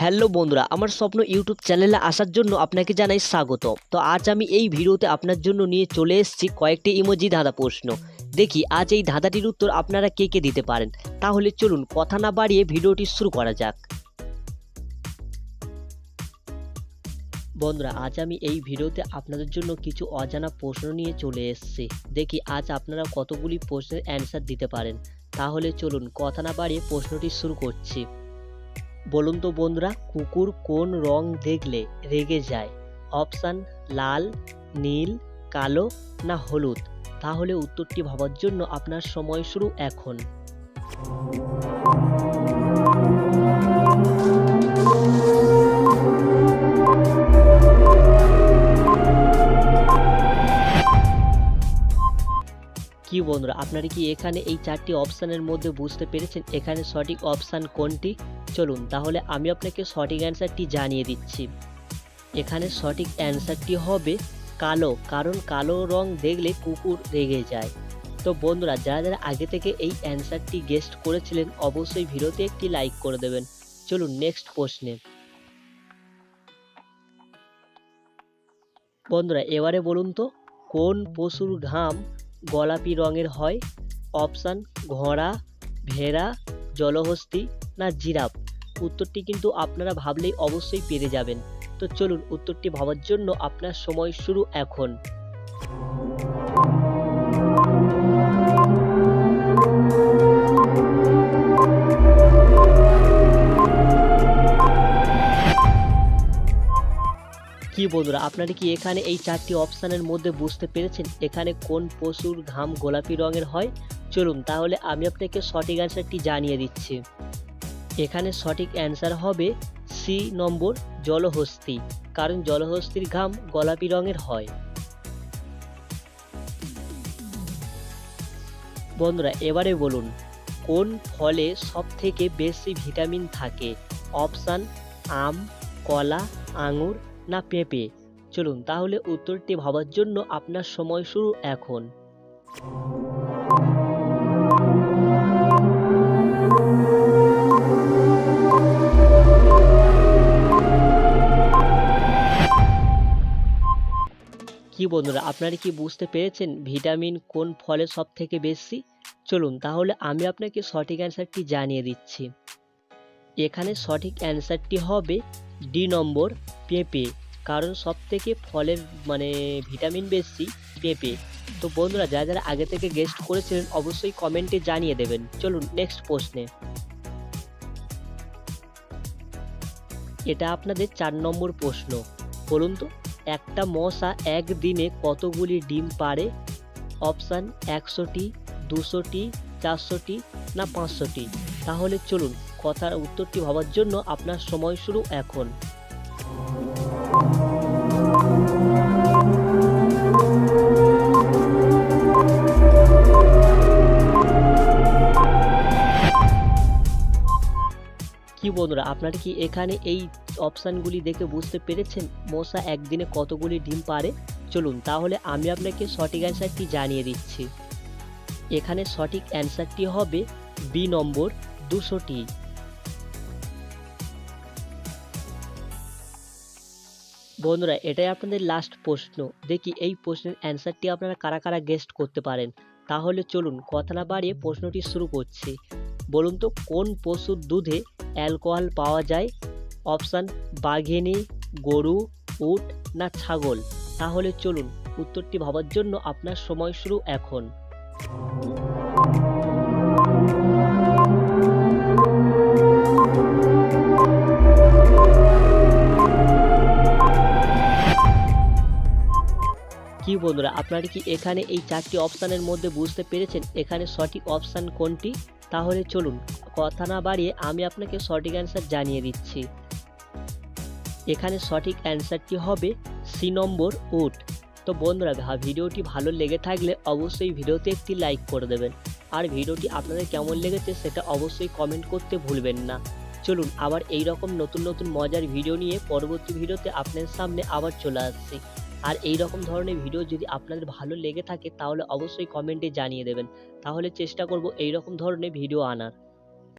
Hello বন্ধুরা, আমার স্বপ্ন ইউটিউব চ্যানেলে আসার জন্য আপনাকে জানাই স্বাগত। তো আজ আমি এই ভিডিওতে আপনার জন্য নিয়ে চলে এসেছি কয়েকটি ইমোজি ধাঁধা প্রশ্ন। দেখি, আজ এই ধাঁধাটির উত্তর আপনারা কে কে দিতে পারেন? তাহলে চলুন কথা না বাড়িয়ে ভিডিওটি শুরু করা যাক। বন্ধুরা, আজ আমি এই ভিডিওতে আপনাদের জন্য কিছু অজানা প্রশ্ন নিয়ে চলে এসেছি। দেখি, আজ আপনারা কতগুলি প্রশ্নের অ্যান্সার দিতে পারেন? তাহলে চলুন কথা না বাড়িয়ে প্রশ্নটি শুরু করছি। বলুন তো বন্ধুরা, কুকুর কোন রং দেখলে রেগে যায়? অপশান লাল, নীল, কালো না হলুদ? তাহলে উত্তরটি ভাবার জন্য আপনার সময় শুরু এখন। বন্ধুরা, আপনারা কি এখানে এই চারটি অপশানের মধ্যে বুঝতে পেরেছেন এখানে সঠিক অপশান কোনটি? চলুন, তাহলে আমি আপনাকে সঠিক অ্যান্সারটি জানিয়ে দিচ্ছি। এখানে সঠিক অ্যান্সারটি হবে কালো, কারণ কালো রং দেখলে কুকুর রেগে যায়। তো বন্ধুরা, যারা যারা আগে থেকে এই অ্যান্সারটি গেস্ট করেছিলেন, অবশ্যই ভিডিওতে একটি লাইক করে দেবেন। চলুন, নেক্সট প্রশ্নে। বন্ধুরা, এবারে বলুন তো, কোন পশুর ঘাম গোলাপি রঙের হয়। অপশান ঘোড়া, ভেড়া, জলহস্তি না জিরাফ? উত্তরটি কিন্তু আপনারা ভাবলেই অবশ্যই পেরে যাবেন। তো চলুন উত্তরটি ভাবার জন্য আপনার সময় শুরু এখন। বন্ধুরা, আপনারা কি এখানে এই চারটি অপশানের মধ্যে বুঝতে পেরেছেন এখানে কোন পশুর ঘাম গোলাপি রঙের হয়? চলুন তাহলে আমি আপনাকে সঠিক অ্যান্সারটি জানিয়ে দিচ্ছি। এখানে সঠিক অ্যান্সার হবে সি নম্বর জলহস্তি, কারণ জলহস্তির ঘাম গোলাপি রঙের হয়। বন্ধুরা, এবারে বলুন, কোন ফলে সব থেকে বেশি ভিটামিন থাকে? অপশান, আম, কলা, আঙুর না পেঁপে। চলুন তাহলে উত্তরটি ভাবার জন্য আপনার সময় শুরু এখন। কি বন্ধুরা, আপনারা কি বুঝতে পেরেছেন ভিটামিন কোন ফলে সব থেকে বেশি? চলুন তাহলে আমি আপনাকে সঠিক অ্যান্সারটি জানিয়ে দিচ্ছি। এখানে সঠিক অ্যান্সারটি হবে ডি নম্বর পেঁপে। কারণ সব থেকে ফলের মানে ভিটামিন বেশি পেঁপে। তো বন্ধুরা, যারা যারা আগে থেকে গেস্ট করেছিলেন, অবশ্যই কমেন্টে জানিয়ে দেবেন। চলুন নেক্সট প্রশ্নে। এটা আপনাদের চার নম্বর প্রশ্ন। বলুন তো, একটা মশা একদিনে কতগুলি ডিম পারে অপশান একশোটি, দুশোটি, চারশোটি না পাঁচশোটি? তাহলে চলুন কথার উত্তরটি ভাবার জন্য আপনার সময় শুরু এখন। কি বন্ধুরা, আপনারা কি এখানে এই অপশানগুলি দেখে বুঝতে পেরেছেন? মশা একদিনে কতগুলি ডিম পারে? চলুন, তাহলে আমি আপনাকে সঠিক অ্যান্সারটি জানিয়ে দিচ্ছি। এখানে সঠিক অ্যান্সারটি হবে বি নম্বর, দুশোটি। বন্ধুরা, এটাই আপনাদের লাস্ট প্রশ্ন। দেখি এই প্রশ্নের অ্যান্সারটি আপনারা কারা কারা গেস্ট করতে পারেন। তাহলে চলুন কথা না বাড়িয়ে প্রশ্নটি শুরু করছি। বলুন তো, কোন পশুর দুধে অ্যালকোহল পাওয়া যায়? অপশান বাঘিনী, গরু, উট না ছাগল? তাহলে চলুন উত্তরটি ভাবার জন্য আপনার সময় শুরু এখন। কি বন্ধুরা, আপনারা কি এখানে এই চারটি অপশানের মধ্যে বুঝতে পেরেছেন এখানে সঠিক অপশান কোনটি? তাহলে চলুন, কথা না বাড়িয়ে আমি আপনাকে সঠিক অ্যান্সার জানিয়ে দিচ্ছি। এখানে সঠিক অ্যান্সারটি হবে সি নম্বর উট। তো বন্ধুরা ভিডিওটি ভালো লেগে থাকলে অবশ্যই ভিডিওতে একটি লাইক করে দেবেন। আর ভিডিওটি আপনাদের কেমন লেগেছে সেটা অবশ্যই কমেন্ট করতে ভুলবেন না। চলুন, আবার এই রকম নতুন নতুন মজার ভিডিও নিয়ে পরবর্তী ভিডিওতে আপনাদের সামনে আবার চলে আসছি। আর এই রকম ধরনের ভিডিও যদি আপনাদের ভালো লেগে থাকে, তাহলে অবশ্যই কমেন্টে জানিয়ে দেবেন। তাহলে চেষ্টা করব এই রকম ধরনের ভিডিও আনার।